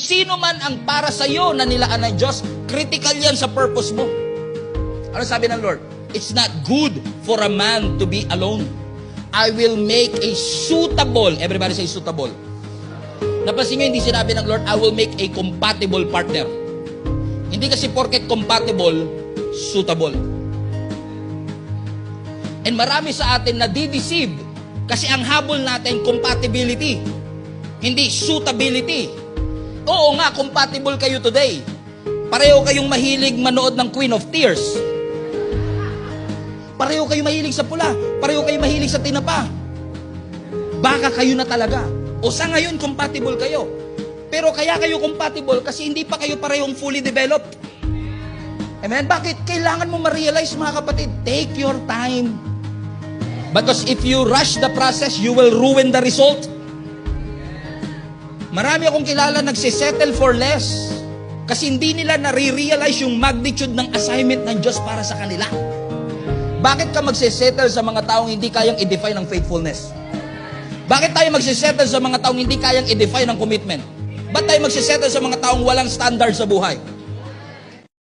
sino man ang para sa iyo na nilaan ng Diyos, critical yan sa purpose mo. Ano sabi ng Lord? It's not good for a man to be alone. I will make a suitable, everybody say suitable. Napansin nyo, hindi sinabi ng Lord, I will make a compatible partner. Hindi kasi porket compatible, suitable. And marami sa atin na dideceive kasi ang habol natin, compatibility. Hindi suitability. Oo nga, compatible kayo today. Pareho kayong mahilig manood ng Queen of Tears. Pareho kayo mahilig sa pula. Pareho kayo mahilig sa tinapa. Baka kayo na talaga. O sa ngayon, compatible kayo. Pero kaya kayo compatible kasi hindi pa kayo parehong fully developed. Amen? Bakit? Kailangan mo ma-realize mga kapatid, take your time. Because if you rush the process, you will ruin the result. Marami akong kilala nagsisettle for less kasi hindi nila nare-realize yung magnitude ng assignment ng Diyos para sa kanila. Bakit ka magsisettle sa mga taong hindi kayang i-define ang faithfulness? Bakit tayo magsisettle sa mga taong hindi kayang i-define ang commitment? Ba't tayo magsisettle sa mga taong walang standard sa buhay?